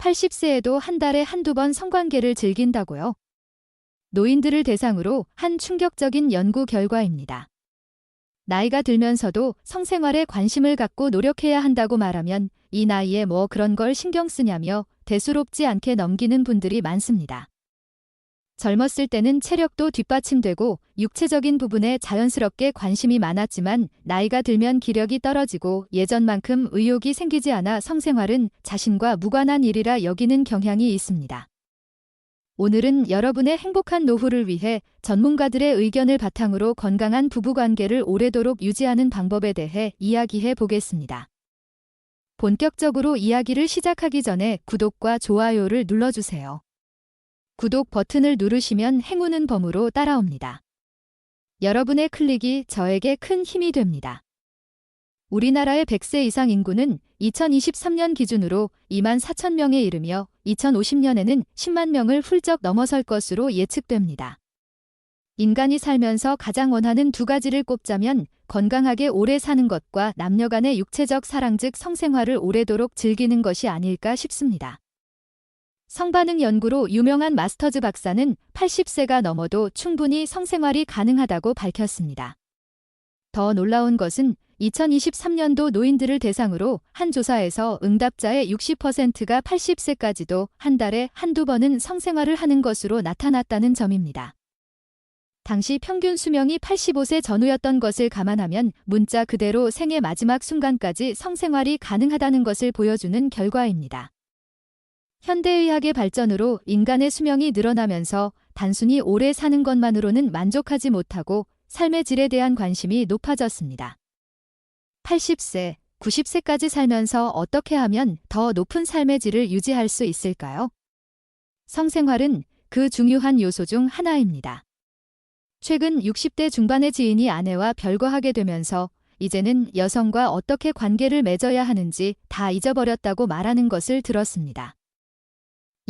80세에도 한 달에 한두 번 성관계를 즐긴다고요. 노인들을 대상으로 한 충격적인 연구 결과입니다. 나이가 들면서도 성생활에 관심을 갖고 노력해야 한다고 말하면 이 나이에 뭐 그런 걸 신경 쓰냐며 대수롭지 않게 넘기는 분들이 많습니다. 젊었을 때는 체력도 뒷받침되고 육체적인 부분에 자연스럽게 관심이 많았지만 나이가 들면 기력이 떨어지고 예전만큼 의욕이 생기지 않아 성생활은 자신과 무관한 일이라 여기는 경향이 있습니다. 오늘은 여러분의 행복한 노후를 위해 전문가들의 의견을 바탕으로 건강한 부부관계를 오래도록 유지하는 방법에 대해 이야기해 보겠습니다. 본격적으로 이야기를 시작하기 전에 구독과 좋아요를 눌러주세요. 구독 버튼을 누르시면 행운은 범으로 따라옵니다. 여러분의 클릭이 저에게 큰 힘이 됩니다. 우리나라의 100세 이상 인구는 2023년 기준으로 2만 4천 명에 이르며 2050년에는 10만 명을 훌쩍 넘어설 것으로 예측됩니다. 인간이 살면서 가장 원하는 두 가지를 꼽자면 건강하게 오래 사는 것과 남녀 간의 육체적 사랑 즉 성생활을 오래도록 즐기는 것이 아닐까 싶습니다. 성반응 연구로 유명한 마스터즈 박사는 80세가 넘어도 충분히 성생활이 가능하다고 밝혔습니다. 더 놀라운 것은 2023년도 노인들을 대상으로 한 조사에서 응답자의 60%가 80세까지도 한 달에 한두 번은 성생활을 하는 것으로 나타났다는 점입니다. 당시 평균 수명이 85세 전후였던 것을 감안하면 문자 그대로 생애 마지막 순간까지 성생활이 가능하다는 것을 보여주는 결과입니다. 현대의학의 발전으로 인간의 수명이 늘어나면서 단순히 오래 사는 것만으로는 만족하지 못하고 삶의 질에 대한 관심이 높아졌습니다. 80세, 90세까지 살면서 어떻게 하면 더 높은 삶의 질을 유지할 수 있을까요? 성생활은 그 중요한 요소 중 하나입니다. 최근 60대 중반의 지인이 아내와 별거하게 되면서 이제는 여성과 어떻게 관계를 맺어야 하는지 다 잊어버렸다고 말하는 것을 들었습니다.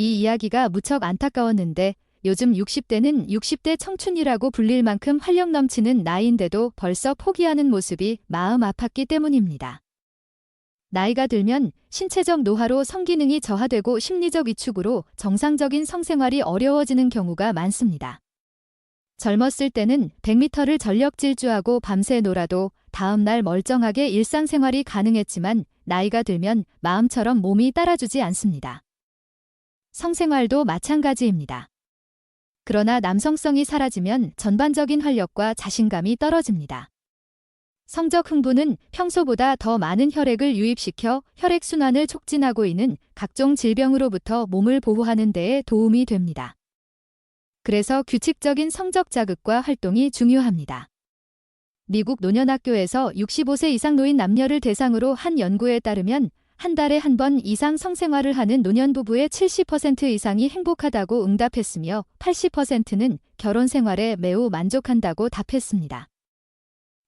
이 이야기가 무척 안타까웠는데 요즘 60대는 60대 청춘이라고 불릴 만큼 활력 넘치는 나이인데도 벌써 포기하는 모습이 마음 아팠기 때문입니다. 나이가 들면 신체적 노화로 성기능이 저하되고 심리적 위축으로 정상적인 성생활이 어려워지는 경우가 많습니다. 젊었을 때는 100m를 전력 질주하고 밤새 놀아도 다음날 멀쩡하게 일상생활이 가능했지만 나이가 들면 마음처럼 몸이 따라주지 않습니다. 성생활도 마찬가지입니다. 그러나 남성성이 사라지면 전반적인 활력과 자신감이 떨어집니다. 성적 흥분은 평소보다 더 많은 혈액을 유입시켜 혈액순환을 촉진하고 있는 각종 질병으로부터 몸을 보호하는 데에 도움이 됩니다. 그래서 규칙적인 성적 자극과 활동이 중요합니다. 미국 노년학교에서 65세 이상 노인 남녀를 대상으로 한 연구에 따르면 한 달에 한 번 이상 성생활을 하는 노년 부부의 70% 이상이 행복하다고 응답했으며 80%는 결혼 생활에 매우 만족한다고 답했습니다.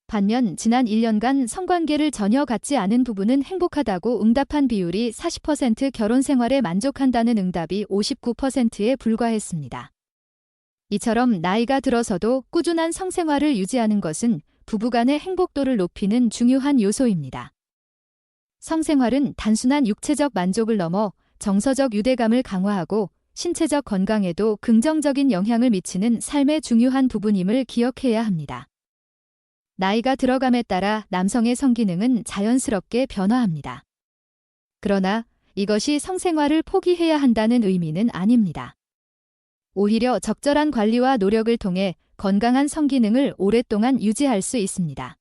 반면 지난 1년간 성관계를 전혀 갖지 않은 부부는 행복하다고 응답한 비율이 40% 결혼 생활에 만족한다는 응답이 59%에 불과했습니다. 이처럼 나이가 들어서도 꾸준한 성생활을 유지하는 것은 부부간의 행복도를 높이는 중요한 요소입니다. 성생활은 단순한 육체적 만족을 넘어 정서적 유대감을 강화하고 신체적 건강에도 긍정적인 영향을 미치는 삶의 중요한 부분임을 기억해야 합니다. 나이가 들어감에 따라 남성의 성기능은 자연스럽게 변화합니다. 그러나 이것이 성생활을 포기해야 한다는 의미는 아닙니다. 오히려 적절한 관리와 노력을 통해 건강한 성기능을 오랫동안 유지할 수 있습니다.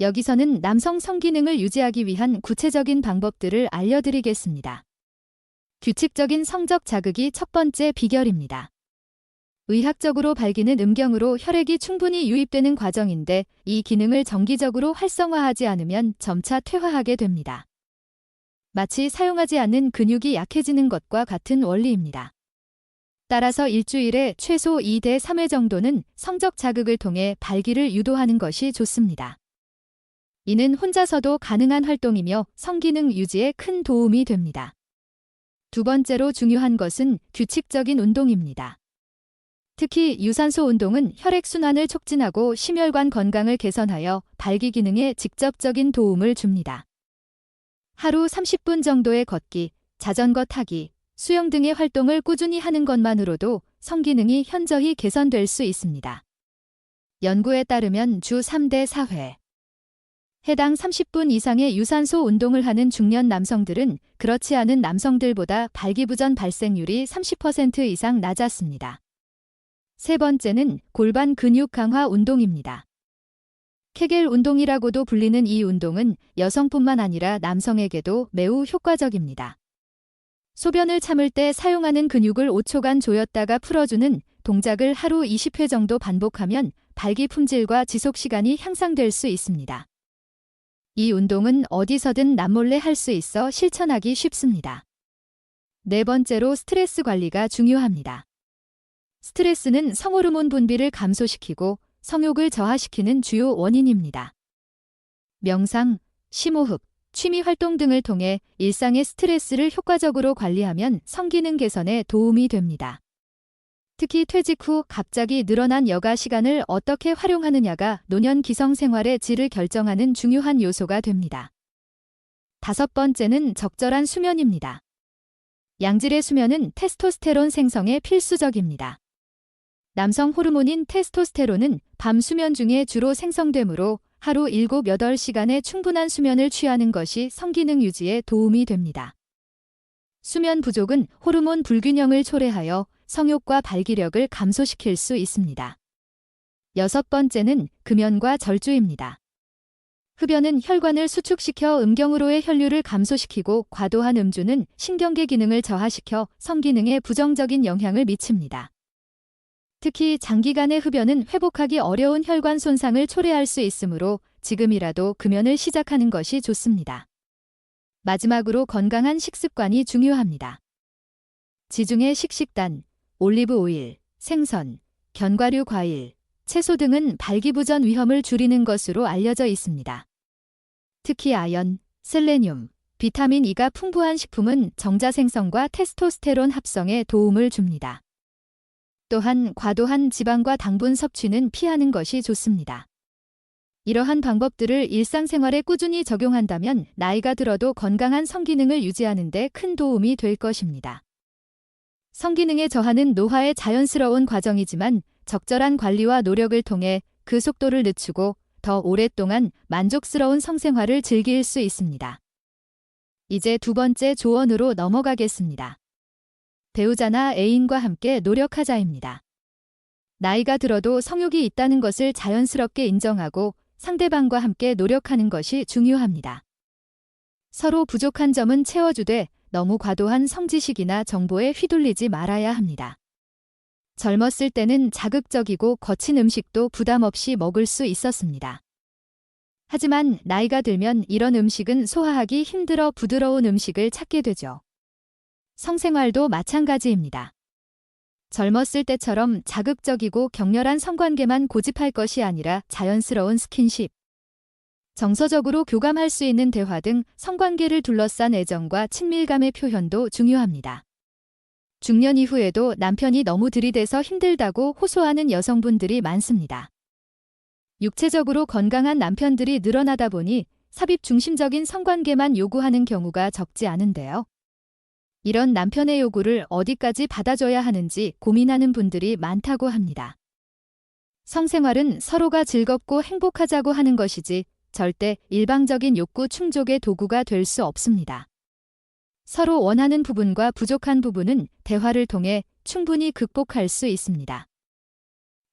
여기서는 남성 성기능을 유지하기 위한 구체적인 방법들을 알려드리겠습니다. 규칙적인 성적 자극이 첫 번째 비결입니다. 의학적으로 발기는 음경으로 혈액이 충분히 유입되는 과정인데 이 기능을 정기적으로 활성화하지 않으면 점차 퇴화하게 됩니다. 마치 사용하지 않는 근육이 약해지는 것과 같은 원리입니다. 따라서 일주일에 최소 2대 3회 정도는 성적 자극을 통해 발기를 유도하는 것이 좋습니다. 이는 혼자서도 가능한 활동이며 성기능 유지에 큰 도움이 됩니다. 두 번째로 중요한 것은 규칙적인 운동입니다. 특히 유산소 운동은 혈액순환을 촉진하고 심혈관 건강을 개선하여 발기 기능에 직접적인 도움을 줍니다. 하루 30분 정도의 걷기, 자전거 타기, 수영 등의 활동을 꾸준히 하는 것만으로도 성기능이 현저히 개선될 수 있습니다. 연구에 따르면 주 3대 4회. 해당 30분 이상의 유산소 운동을 하는 중년 남성들은 그렇지 않은 남성들보다 발기부전 발생률이 30% 이상 낮았습니다. 세 번째는 골반 근육 강화 운동입니다. 케겔 운동이라고도 불리는 이 운동은 여성뿐만 아니라 남성에게도 매우 효과적입니다. 소변을 참을 때 사용하는 근육을 5초간 조였다가 풀어주는 동작을 하루 20회 정도 반복하면 발기 품질과 지속 시간이 향상될 수 있습니다. 이 운동은 어디서든 남몰래 할 수 있어 실천하기 쉽습니다. 네 번째로 스트레스 관리가 중요합니다. 스트레스는 성호르몬 분비를 감소시키고 성욕을 저하시키는 주요 원인입니다. 명상, 심호흡, 취미 활동 등을 통해 일상의 스트레스를 효과적으로 관리하면 성기능 개선에 도움이 됩니다. 특히 퇴직 후 갑자기 늘어난 여가 시간을 어떻게 활용하느냐가 노년 기성 생활의 질을 결정하는 중요한 요소가 됩니다. 다섯 번째는 적절한 수면입니다. 양질의 수면은 테스토스테론 생성에 필수적입니다. 남성 호르몬인 테스토스테론은 밤 수면 중에 주로 생성되므로 하루 7, 8시간의 충분한 수면을 취하는 것이 성기능 유지에 도움이 됩니다. 수면 부족은 호르몬 불균형을 초래하여 성욕과 발기력을 감소시킬 수 있습니다. 여섯 번째는 금연과 절주입니다. 흡연은 혈관을 수축시켜 음경으로의 혈류를 감소시키고 과도한 음주는 신경계 기능을 저하시켜 성기능에 부정적인 영향을 미칩니다. 특히 장기간의 흡연은 회복하기 어려운 혈관 손상을 초래할 수 있으므로 지금이라도 금연을 시작하는 것이 좋습니다. 마지막으로 건강한 식습관이 중요합니다. 지중해 식식단, 올리브 오일, 생선, 견과류 과일, 채소 등은 발기부전 위험을 줄이는 것으로 알려져 있습니다. 특히 아연, 셀레늄, 비타민 E가 풍부한 식품은 정자 생성과 테스토스테론 합성에 도움을 줍니다. 또한 과도한 지방과 당분 섭취는 피하는 것이 좋습니다. 이러한 방법들을 일상생활에 꾸준히 적용한다면 나이가 들어도 건강한 성기능을 유지하는 데 큰 도움이 될 것입니다. 성기능의 저하는 노화의 자연스러운 과정이지만 적절한 관리와 노력을 통해 그 속도를 늦추고 더 오랫동안 만족스러운 성생활을 즐길 수 있습니다. 이제 두 번째 조언으로 넘어가겠습니다. 배우자나 애인과 함께 노력하자입니다. 나이가 들어도 성욕이 있다는 것을 자연스럽게 인정하고 상대방과 함께 노력하는 것이 중요합니다. 서로 부족한 점은 채워주되 너무 과도한 성지식이나 정보에 휘둘리지 말아야 합니다. 젊었을 때는 자극적이고 거친 음식도 부담 없이 먹을 수 있었습니다. 하지만 나이가 들면 이런 음식은 소화하기 힘들어 부드러운 음식을 찾게 되죠. 성생활도 마찬가지입니다. 젊었을 때처럼 자극적이고 격렬한 성관계만 고집할 것이 아니라 자연스러운 스킨십, 정서적으로 교감할 수 있는 대화 등 성관계를 둘러싼 애정과 친밀감의 표현도 중요합니다. 중년 이후에도 남편이 너무 들이대서 힘들다고 호소하는 여성분들이 많습니다. 육체적으로 건강한 남편들이 늘어나다 보니 삽입 중심적인 성관계만 요구하는 경우가 적지 않은데요. 이런 남편의 요구를 어디까지 받아줘야 하는지 고민하는 분들이 많다고 합니다. 성생활은 서로가 즐겁고 행복하자고 하는 것이지 절대 일방적인 욕구 충족의 도구가 될 수 없습니다. 서로 원하는 부분과 부족한 부분은 대화를 통해 충분히 극복할 수 있습니다.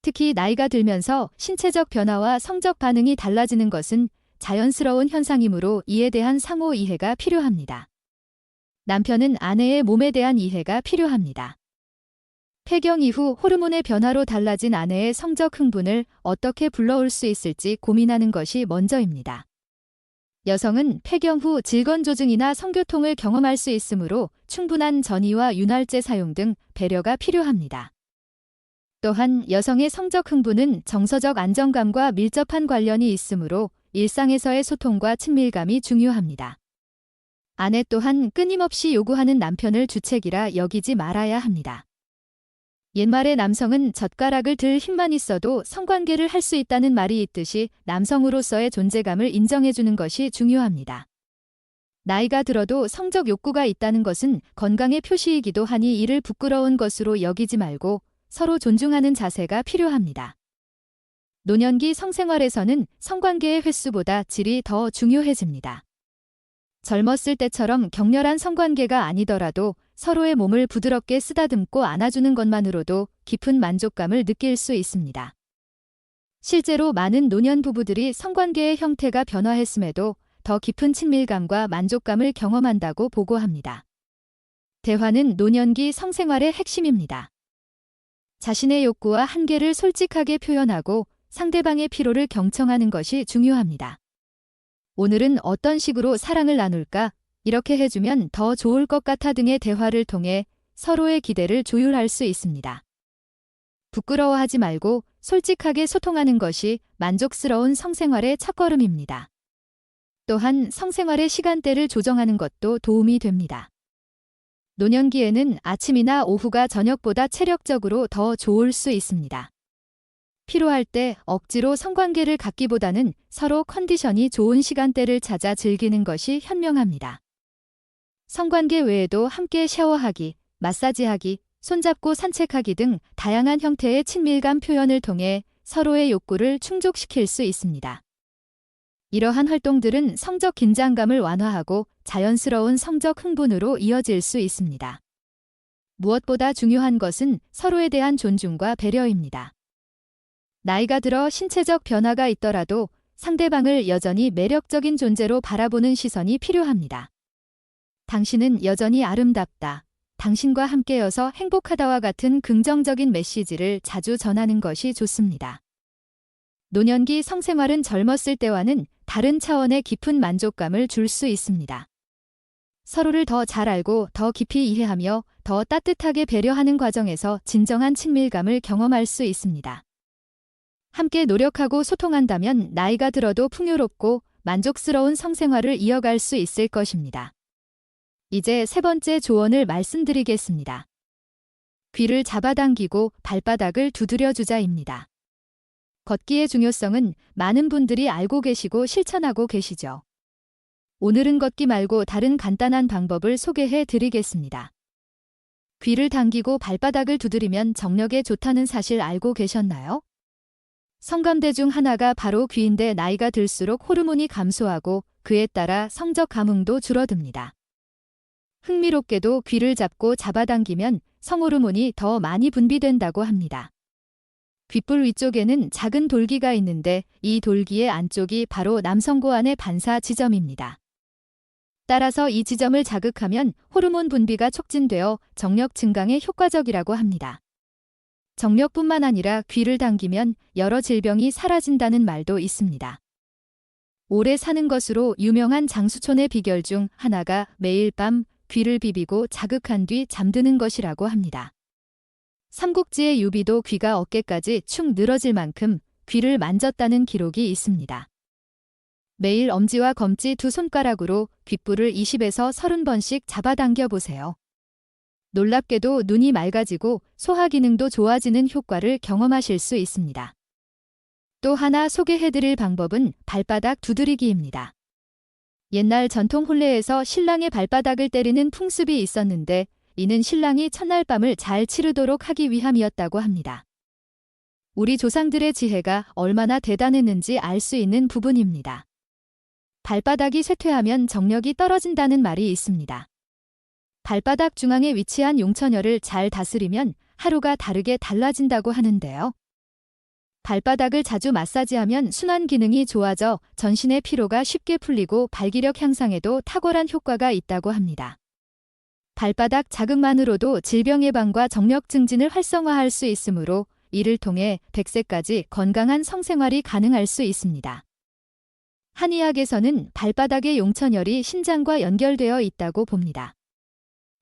특히 나이가 들면서 신체적 변화와 성적 반응이 달라지는 것은 자연스러운 현상이므로 이에 대한 상호 이해가 필요합니다. 남편은 아내의 몸에 대한 이해가 필요합니다. 폐경 이후 호르몬의 변화로 달라진 아내의 성적 흥분을 어떻게 불러올 수 있을지 고민하는 것이 먼저입니다. 여성은 폐경 후 질건 조증이나 성교통을 경험할 수 있으므로 충분한 전이와 윤활제 사용 등 배려가 필요합니다. 또한 여성의 성적 흥분은 정서적 안정감과 밀접한 관련이 있으므로 일상에서의 소통과 친밀감이 중요합니다. 아내 또한 끊임없이 요구하는 남편을 주책이라 여기지 말아야 합니다. 옛말에 남성은 젓가락을 들 힘만 있어도 성관계를 할 수 있다는 말이 있듯이 남성으로서의 존재감을 인정해주는 것이 중요합니다. 나이가 들어도 성적 욕구가 있다는 것은 건강의 표시이기도 하니 이를 부끄러운 것으로 여기지 말고 서로 존중하는 자세가 필요합니다. 노년기 성생활에서는 성관계의 횟수보다 질이 더 중요해집니다. 젊었을 때처럼 격렬한 성관계가 아니더라도 서로의 몸을 부드럽게 쓰다듬고 안아주는 것만으로도 깊은 만족감을 느낄 수 있습니다. 실제로 많은 노년 부부들이 성관계의 형태가 변화했음에도 더 깊은 친밀감과 만족감을 경험한다고 보고합니다. 대화는 노년기 성생활의 핵심입니다. 자신의 욕구와 한계를 솔직하게 표현하고 상대방의 피로를 경청하는 것이 중요합니다. 오늘은 어떤 식으로 사랑을 나눌까? 이렇게 해주면 더 좋을 것 같아 등의 대화를 통해 서로의 기대를 조율할 수 있습니다. 부끄러워하지 말고 솔직하게 소통하는 것이 만족스러운 성생활의 첫걸음입니다. 또한 성생활의 시간대를 조정하는 것도 도움이 됩니다. 노년기에는 아침이나 오후가 저녁보다 체력적으로 더 좋을 수 있습니다. 필요할 때 억지로 성관계를 갖기보다는 서로 컨디션이 좋은 시간대를 찾아 즐기는 것이 현명합니다. 성관계 외에도 함께 샤워하기, 마사지하기, 손잡고 산책하기 등 다양한 형태의 친밀감 표현을 통해 서로의 욕구를 충족시킬 수 있습니다. 이러한 활동들은 성적 긴장감을 완화하고 자연스러운 성적 흥분으로 이어질 수 있습니다. 무엇보다 중요한 것은 서로에 대한 존중과 배려입니다. 나이가 들어 신체적 변화가 있더라도 상대방을 여전히 매력적인 존재로 바라보는 시선이 필요합니다. 당신은 여전히 아름답다. 당신과 함께여서 행복하다와 같은 긍정적인 메시지를 자주 전하는 것이 좋습니다. 노년기 성생활은 젊었을 때와는 다른 차원의 깊은 만족감을 줄 수 있습니다. 서로를 더 잘 알고 더 깊이 이해하며 더 따뜻하게 배려하는 과정에서 진정한 친밀감을 경험할 수 있습니다. 함께 노력하고 소통한다면 나이가 들어도 풍요롭고 만족스러운 성생활을 이어갈 수 있을 것입니다. 이제 세 번째 조언을 말씀드리겠습니다. 귀를 잡아당기고 발바닥을 두드려 주자입니다. 걷기의 중요성은 많은 분들이 알고 계시고 실천하고 계시죠. 오늘은 걷기 말고 다른 간단한 방법을 소개해 드리겠습니다. 귀를 당기고 발바닥을 두드리면 정력에 좋다는 사실 알고 계셨나요? 성감대 중 하나가 바로 귀인데 나이가 들수록 호르몬이 감소하고 그에 따라 성적 감흥도 줄어듭니다. 흥미롭게도 귀를 잡고 잡아당기면 성호르몬이 더 많이 분비된다고 합니다. 귓불 위쪽에는 작은 돌기가 있는데 이 돌기의 안쪽이 바로 남성고안의 반사 지점입니다. 따라서 이 지점을 자극하면 호르몬 분비가 촉진되어 정력 증강에 효과적이라고 합니다. 정력뿐만 아니라 귀를 당기면 여러 질병이 사라진다는 말도 있습니다. 오래 사는 것으로 유명한 장수촌의 비결 중 하나가 매일 밤 귀를 비비고 자극한 뒤 잠드는 것이라고 합니다. 삼국지의 유비도 귀가 어깨까지 축 늘어질 만큼 귀를 만졌다는 기록이 있습니다. 매일 엄지와 검지 두 손가락으로 귓불을 20에서 30번씩 잡아당겨 보세요. 놀랍게도 눈이 맑아지고 소화 기능도 좋아지는 효과를 경험하실 수 있습니다. 또 하나 소개해드릴 방법은 발바닥 두드리기입니다. 옛날 전통 혼례에서 신랑의 발바닥을 때리는 풍습이 있었는데 이는 신랑이 첫날 밤을 잘 치르도록 하기 위함이었다고 합니다. 우리 조상들의 지혜가 얼마나 대단했는지 알 수 있는 부분입니다. 발바닥이 쇠퇴하면 정력이 떨어진다는 말이 있습니다. 발바닥 중앙에 위치한 용처녀를 잘 다스리면 하루가 다르게 달라진다고 하는데요. 발바닥을 자주 마사지하면 순환 기능이 좋아져 전신의 피로가 쉽게 풀리고 발기력 향상에도 탁월한 효과가 있다고 합니다. 발바닥 자극만으로도 질병 예방과 정력 증진을 활성화할 수 있으므로 이를 통해 100세까지 건강한 성생활이 가능할 수 있습니다. 한의학에서는 발바닥의 용천열이 신장과 연결되어 있다고 봅니다.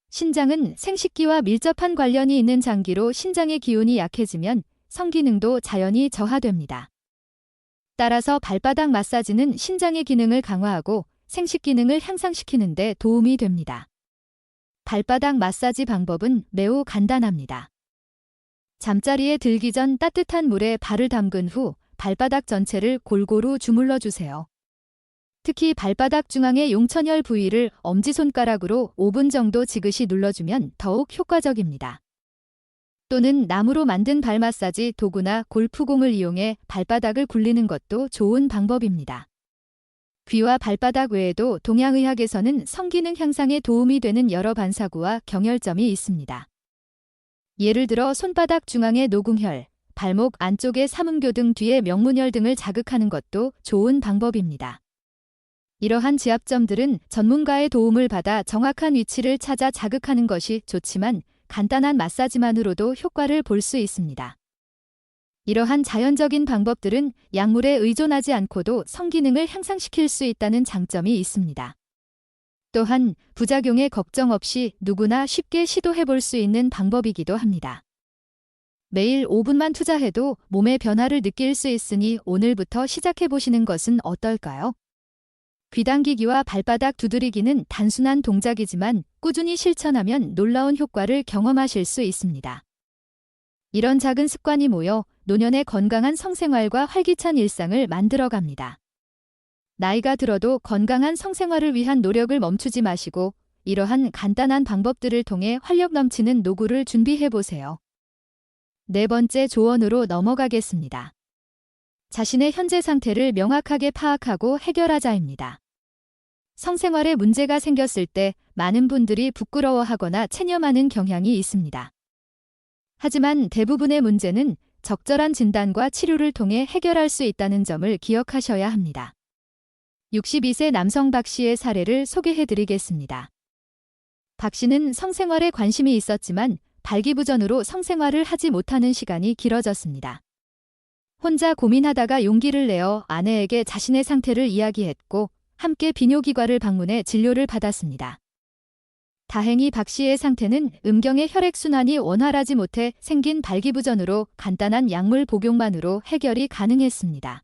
신장은 생식기와 밀접한 관련이 있는 장기로 신장의 기운이 약해지면 성기능도 자연히 저하됩니다. 따라서 발바닥 마사지는 신장의 기능을 강화하고 생식 기능을 향상시키는 데 도움이 됩니다. 발바닥 마사지 방법은 매우 간단합니다. 잠자리에 들기 전 따뜻한 물에 발을 담근 후 발바닥 전체를 골고루 주물러 주세요. 특히 발바닥 중앙의 용천혈 부위를 엄지손가락으로 5분 정도 지그시 눌러주면 더욱 효과적입니다. 또는 나무로 만든 발 마사지 도구나 골프공을 이용해 발바닥을 굴리는 것도 좋은 방법입니다. 귀와 발바닥 외에도 동양의학에서는 성기능 향상에 도움이 되는 여러 반사구와 경혈점이 있습니다. 예를 들어 손바닥 중앙의 노궁혈, 발목 안쪽의 삼음교 등 뒤의 명문혈 등을 자극하는 것도 좋은 방법입니다. 이러한 지압점들은 전문가의 도움을 받아 정확한 위치를 찾아 자극하는 것이 좋지만 간단한 마사지만으로도 효과를 볼 수 있습니다. 이러한 자연적인 방법들은 약물에 의존하지 않고도 성기능을 향상시킬 수 있다는 장점이 있습니다. 또한 부작용에 걱정 없이 누구나 쉽게 시도해 볼 수 있는 방법이기도 합니다. 매일 5분만 투자해도 몸의 변화를 느낄 수 있으니 오늘부터 시작해 보시는 것은 어떨까요? 귀당기기와 발바닥 두드리기는 단순한 동작이지만 꾸준히 실천하면 놀라운 효과를 경험하실 수 있습니다. 이런 작은 습관이 모여 노년의 건강한 성생활과 활기찬 일상을 만들어갑니다. 나이가 들어도 건강한 성생활을 위한 노력을 멈추지 마시고 이러한 간단한 방법들을 통해 활력 넘치는 노후를 준비해 보세요. 네 번째 조언으로 넘어가겠습니다. 자신의 현재 상태를 명확하게 파악하고 해결하자입니다. 성생활에 문제가 생겼을 때 많은 분들이 부끄러워하거나 체념하는 경향이 있습니다. 하지만 대부분의 문제는 적절한 진단과 치료를 통해 해결할 수 있다는 점을 기억하셔야 합니다. 62세 남성 박 씨의 사례를 소개해 드리겠습니다. 박 씨는 성생활에 관심이 있었지만 발기부전으로 성생활을 하지 못하는 시간이 길어졌습니다. 혼자 고민하다가 용기를 내어 아내에게 자신의 상태를 이야기했고 함께 비뇨기과를 방문해 진료를 받았습니다. 다행히 박 씨의 상태는 음경의 혈액순환이 원활하지 못해 생긴 발기부전으로 간단한 약물 복용만으로 해결이 가능했습니다.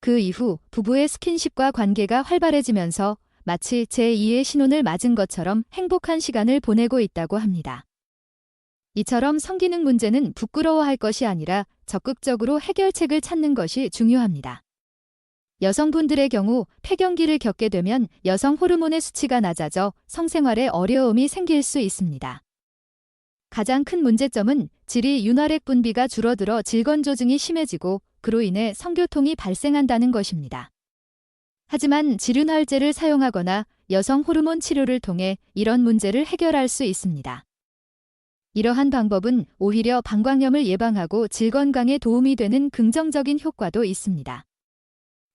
그 이후 부부의 스킨십과 관계가 활발해지면서 마치 제2의 신혼을 맞은 것처럼 행복한 시간을 보내고 있다고 합니다. 이처럼 성기능 문제는 부끄러워할 것이 아니라 적극적으로 해결책을 찾는 것이 중요합니다. 여성분들의 경우 폐경기를 겪게 되면 여성 호르몬의 수치가 낮아져 성생활에 어려움이 생길 수 있습니다. 가장 큰 문제점은 질이 윤활액 분비가 줄어들어 질건조증이 심해지고 그로 인해 성교통이 발생한다는 것입니다. 하지만 지륜활제를 사용하거나 여성 호르몬 치료를 통해 이런 문제를 해결할 수 있습니다. 이러한 방법은 오히려 방광염을 예방하고 질 건강에 도움이 되는 긍정적인 효과도 있습니다.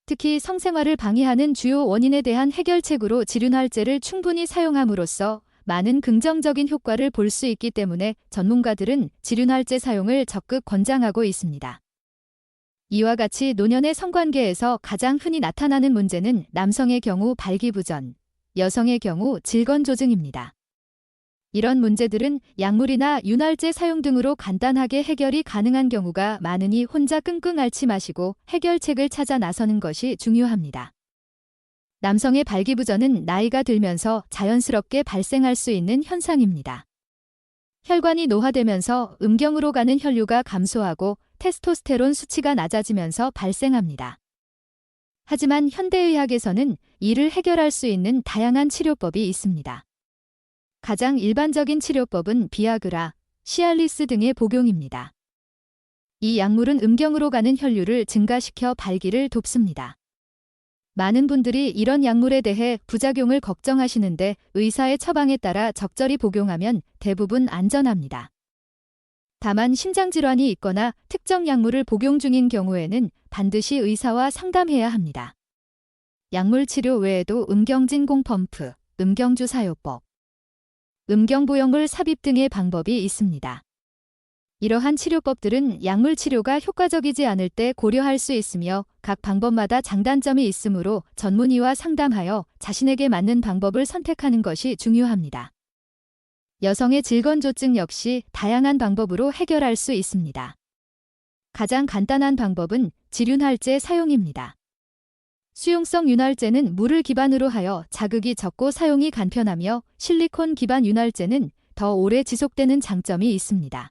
특히 성생활을 방해하는 주요 원인에 대한 해결책으로 지륜활제를 충분히 사용함으로써 많은 긍정적인 효과를 볼 수 있기 때문에 전문가들은 지륜활제 사용을 적극 권장하고 있습니다. 이와 같이 노년의 성관계에서 가장 흔히 나타나는 문제는 남성의 경우 발기부전, 여성의 경우 질건조증입니다. 이런 문제들은 약물이나 윤활제 사용 등으로 간단하게 해결이 가능한 경우가 많으니 혼자 끙끙 앓지 마시고 해결책을 찾아 나서는 것이 중요합니다. 남성의 발기부전은 나이가 들면서 자연스럽게 발생할 수 있는 현상입니다. 혈관이 노화되면서 음경으로 가는 혈류가 감소하고 테스토스테론 수치가 낮아지면서 발생합니다. 하지만 현대의학에서는 이를 해결할 수 있는 다양한 치료법이 있습니다. 가장 일반적인 치료법은 비아그라, 시알리스 등의 복용입니다. 이 약물은 음경으로 가는 혈류를 증가시켜 발기를 돕습니다. 많은 분들이 이런 약물에 대해 부작용을 걱정하시는데 의사의 처방에 따라 적절히 복용하면 대부분 안전합니다. 다만 심장질환이 있거나 특정 약물을 복용 중인 경우에는 반드시 의사와 상담해야 합니다. 약물 치료 외에도 음경진공 펌프, 음경주 사요법, 음경부영물 삽입 등의 방법이 있습니다. 이러한 치료법들은 약물 치료가 효과적이지 않을 때 고려할 수 있으며 각 방법마다 장단점이 있으므로 전문의와 상담하여 자신에게 맞는 방법을 선택하는 것이 중요합니다. 여성의 질건조증 역시 다양한 방법으로 해결할 수 있습니다. 가장 간단한 방법은 지륜할제 사용입니다. 수용성 윤활제는 물을 기반으로 하여 자극이 적고 사용이 간편하며 실리콘 기반 윤활제는 더 오래 지속되는 장점이 있습니다.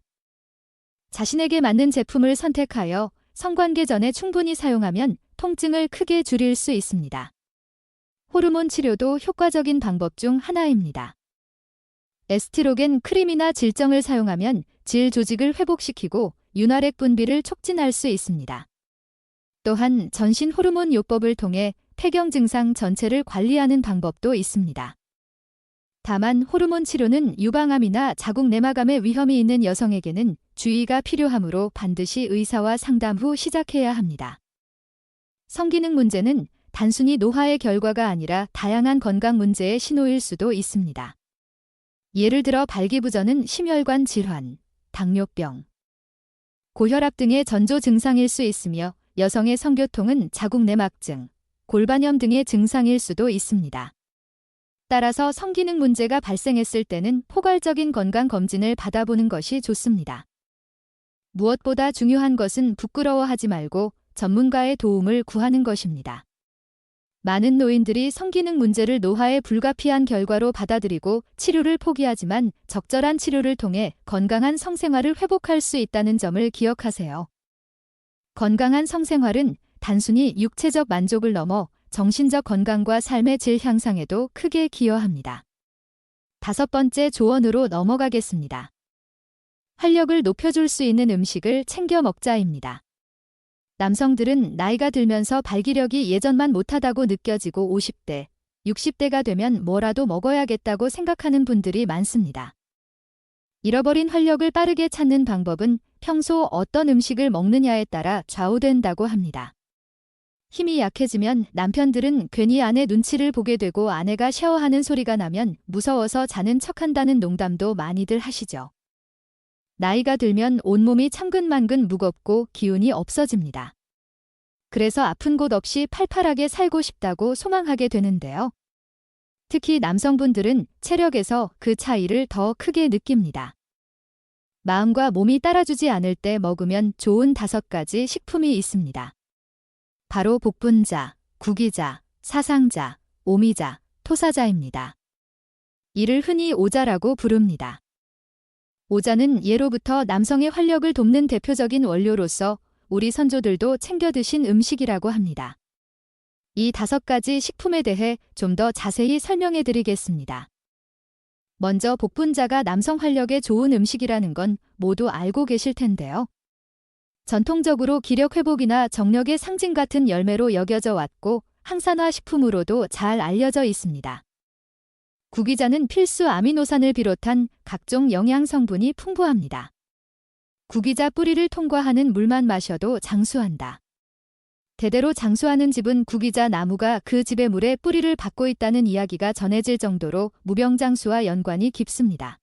자신에게 맞는 제품을 선택하여 성관계 전에 충분히 사용하면 통증을 크게 줄일 수 있습니다. 호르몬 치료도 효과적인 방법 중 하나입니다. 에스트로겐 크림이나 질정을 사용하면 질 조직을 회복시키고 윤활액 분비를 촉진할 수 있습니다. 또한 전신 호르몬 요법을 통해 폐경 증상 전체를 관리하는 방법도 있습니다. 다만 호르몬 치료는 유방암이나 자궁 내막암의 위험이 있는 여성에게는 주의가 필요하므로 반드시 의사와 상담 후 시작해야 합니다. 성기능 문제는 단순히 노화의 결과가 아니라 다양한 건강 문제의 신호일 수도 있습니다. 예를 들어 발기부전은 심혈관 질환, 당뇨병, 고혈압 등의 전조 증상일 수 있으며 여성의 성교통은 자궁 내막증, 골반염 등의 증상일 수도 있습니다. 따라서 성기능 문제가 발생했을 때는 포괄적인 건강 검진을 받아보는 것이 좋습니다. 무엇보다 중요한 것은 부끄러워하지 말고 전문가의 도움을 구하는 것입니다. 많은 노인들이 성기능 문제를 노화의 불가피한 결과로 받아들이고 치료를 포기하지만 적절한 치료를 통해 건강한 성생활을 회복할 수 있다는 점을 기억하세요. 건강한 성생활은 단순히 육체적 만족을 넘어 정신적 건강과 삶의 질 향상에도 크게 기여합니다. 다섯 번째 조언으로 넘어가겠습니다. 활력을 높여줄 수 있는 음식을 챙겨 먹자입니다. 남성들은 나이가 들면서 발기력이 예전만 못하다고 느껴지고 50대, 60대가 되면 뭐라도 먹어야겠다고 생각하는 분들이 많습니다. 잃어버린 활력을 빠르게 찾는 방법은 평소 어떤 음식을 먹느냐에 따라 좌우된다고 합니다. 힘이 약해지면 남편들은 괜히 아내 눈치를 보게 되고 아내가 샤워하는 소리가 나면 무서워서 자는 척한다는 농담도 많이들 하시죠. 나이가 들면 온몸이 참근만근 무겁고 기운이 없어집니다. 그래서 아픈 곳 없이 팔팔하게 살고 싶다고 소망하게 되는데요. 특히 남성분들은 체력에서 그 차이를 더 크게 느낍니다. 마음과 몸이 따라주지 않을 때 먹으면 좋은 다섯 가지 식품이 있습니다. 바로 복분자, 구기자, 사상자, 오미자, 토사자입니다. 이를 흔히 오자라고 부릅니다. 오자는 예로부터 남성의 활력을 돕는 대표적인 원료로서 우리 선조들도 챙겨 드신 음식이라고 합니다. 이 다섯 가지 식품에 대해 좀 더 자세히 설명해 드리겠습니다. 먼저 복분자가 남성 활력에 좋은 음식이라는 건 모두 알고 계실 텐데요. 전통적으로 기력 회복이나 정력의 상징 같은 열매로 여겨져 왔고 항산화 식품으로도 잘 알려져 있습니다. 구기자는 필수 아미노산을 비롯한 각종 영양 성분이 풍부합니다. 구기자 뿌리를 통과하는 물만 마셔도 장수한다. 대대로 장수하는 집은 구기자 나무가 그 집의 물에 뿌리를 받고 있다는 이야기가 전해질 정도로 무병장수와 연관이 깊습니다.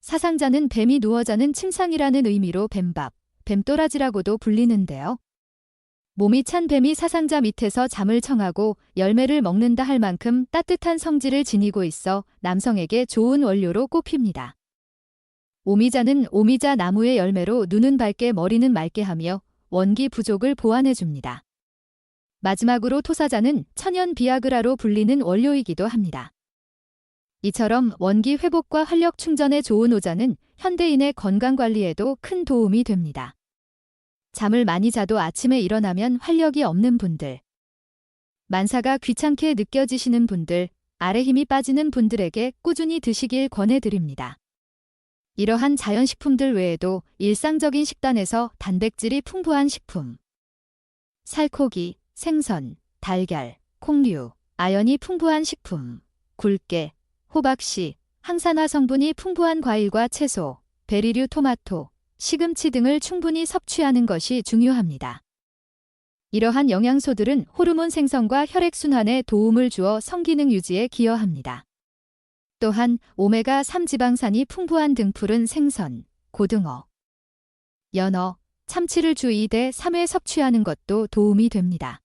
사상자는 뱀이 누워 자는 침상이라는 의미로 뱀밥, 뱀도라지라고도 불리는데요. 몸이 찬 뱀이 사상자 밑에서 잠을 청하고 열매를 먹는다 할 만큼 따뜻한 성질을 지니고 있어 남성에게 좋은 원료로 꼽힙니다. 오미자는 오미자 나무의 열매로 눈은 밝게 머리는 맑게 하며 원기 부족을 보완해줍니다. 마지막으로 토사자는 천연 비아그라로 불리는 원료이기도 합니다. 이처럼 원기 회복과 활력 충전에 좋은 오자는 현대인의 건강 관리에도 큰 도움이 됩니다. 잠을 많이 자도 아침에 일어나면 활력이 없는 분들. 만사가 귀찮게 느껴지시는 분들, 아래 힘이 빠지는 분들에게 꾸준히 드시길 권해드립니다. 이러한 자연식품들 외에도 일상적인 식단에서 단백질이 풍부한 식품. 살코기, 생선, 달걀, 콩류, 아연이 풍부한 식품, 굴깨, 호박씨, 항산화 성분이 풍부한 과일과 채소, 베리류 토마토, 시금치 등을 충분히 섭취하는 것이 중요합니다. 이러한 영양소들은 호르몬 생성과 혈액순환에 도움을 주어 성기능 유지에 기여합니다. 또한 오메가3 지방산이 풍부한 등푸른 생선, 고등어, 연어, 참치를 주 2대 3회 섭취하는 것도 도움이 됩니다.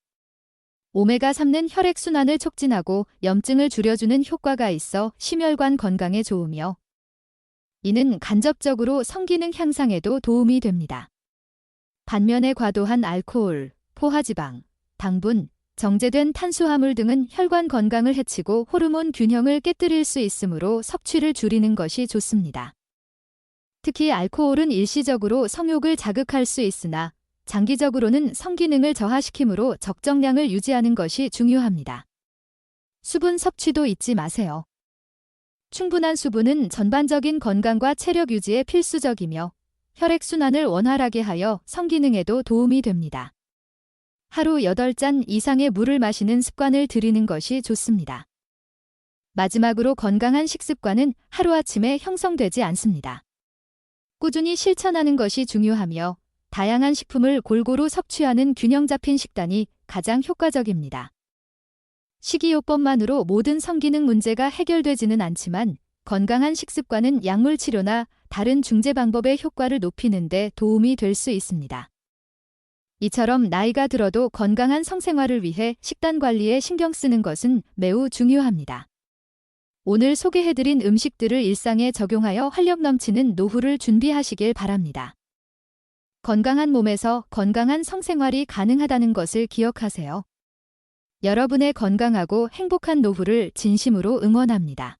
오메가3는 혈액순환을 촉진하고 염증을 줄여주는 효과가 있어 심혈관 건강에 좋으며 이는 간접적으로 성기능 향상에도 도움이 됩니다. 반면에 과도한 알코올, 포화지방, 당분, 정제된 탄수화물 등은 혈관 건강을 해치고 호르몬 균형을 깨뜨릴 수 있으므로 섭취를 줄이는 것이 좋습니다. 특히 알코올은 일시적으로 성욕을 자극할 수 있으나 장기적으로는 성기능을 저하시키므로 적정량을 유지하는 것이 중요합니다. 수분 섭취도 잊지 마세요. 충분한 수분은 전반적인 건강과 체력 유지에 필수적이며 혈액순환을 원활하게 하여 성기능에도 도움이 됩니다. 하루 8잔 이상의 물을 마시는 습관을 들이는 것이 좋습니다. 마지막으로 건강한 식습관은 하루아침에 형성되지 않습니다. 꾸준히 실천하는 것이 중요하며 다양한 식품을 골고루 섭취하는 균형 잡힌 식단이 가장 효과적입니다. 식이요법만으로 모든 성기능 문제가 해결되지는 않지만 건강한 식습관은 약물 치료나 다른 중재 방법의 효과를 높이는 데 도움이 될 수 있습니다. 이처럼 나이가 들어도 건강한 성생활을 위해 식단 관리에 신경 쓰는 것은 매우 중요합니다. 오늘 소개해드린 음식들을 일상에 적용하여 활력 넘치는 노후를 준비하시길 바랍니다. 건강한 몸에서 건강한 성생활이 가능하다는 것을 기억하세요. 여러분의 건강하고 행복한 노후를 진심으로 응원합니다.